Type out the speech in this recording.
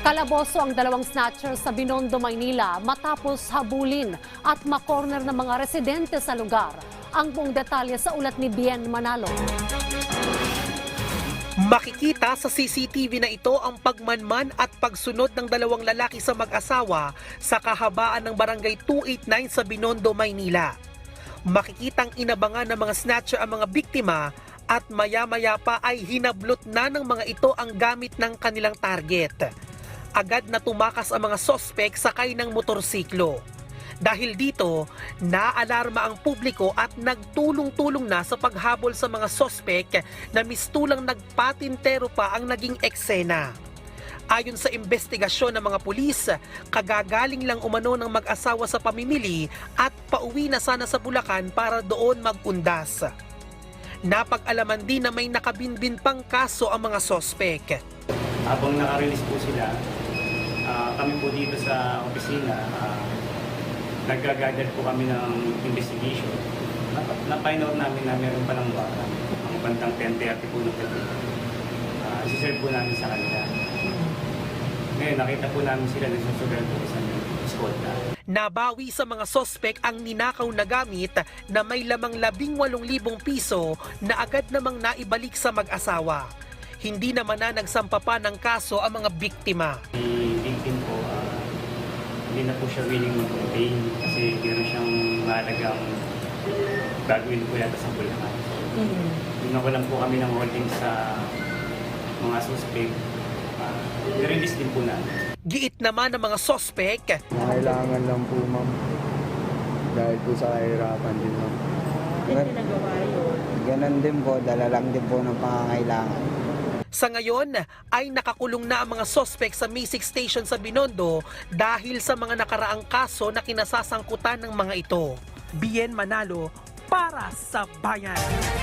Kalaboso ang dalawang snatcher sa Binondo, Maynila matapos habulin at makorner ng mga residente sa lugar. Ang buong detalye sa ulat ni Bien Manalo. Makikita sa CCTV na ito ang pagmanman at pagsunod ng dalawang lalaki sa mag-asawa sa kahabaan ng barangay 289 sa Binondo, Maynila. Makikitang inabangan ng mga snatcher ang mga biktima at maya-maya pa ay hinablot na ng mga ito ang gamit ng kanilang target. Agad na tumakas ang mga sospek sakay ng motorsiklo. Dahil dito, naalarma ang publiko at nagtulong-tulong na sa paghabol sa mga sospek na mistulang nagpatintero pa ang naging eksena. Ayon sa investigasyon ng mga pulis, kagagaling lang umano ng mag-asawa sa pamimili at pauwi na sana sa Bulacan para doon magundas. Napag-alaman din na may nakabinbin pang kaso ang mga sospek. Habang naka-release po sila, ah, kami po dito sa opisina, uh, nag-gather po kami ng investigation. Nap- Na-find out namin na meron pa ng warrant. Ang bandang 10.30 po ng gabi. Uh, Isiserve po namin sa kanila. Ngayon, nakita po namin sila nagsusugal po sa eskolta. Nabawi sa mga sospek ang ninakaw na gamit na may lamang 18,000 piso na agad namang naibalik sa mag-asawa. Hindi naman na nagsampa pa ng kaso ang mga biktima. Ah, hindi na po siya willing mag-obey kasi meron siyang mahalagang gagawin po yata sa Bulacan. Ginawalan po kami ng holding sa mga suspect. Uh, nirelease din po namin. Giit naman ng mga sospek, Kailangan lang po, ma'am. Dahil po sa kahirapan din, ma'am. Gan- Ganon din po, dala lang din po ng pangangailangan. Sa ngayon ay nakakulong na ang mga sospek sa Misik Station sa Binondo dahil sa mga nakaraang kaso na kinasasangkutan ng mga ito. Bien Manalo para sa bayan.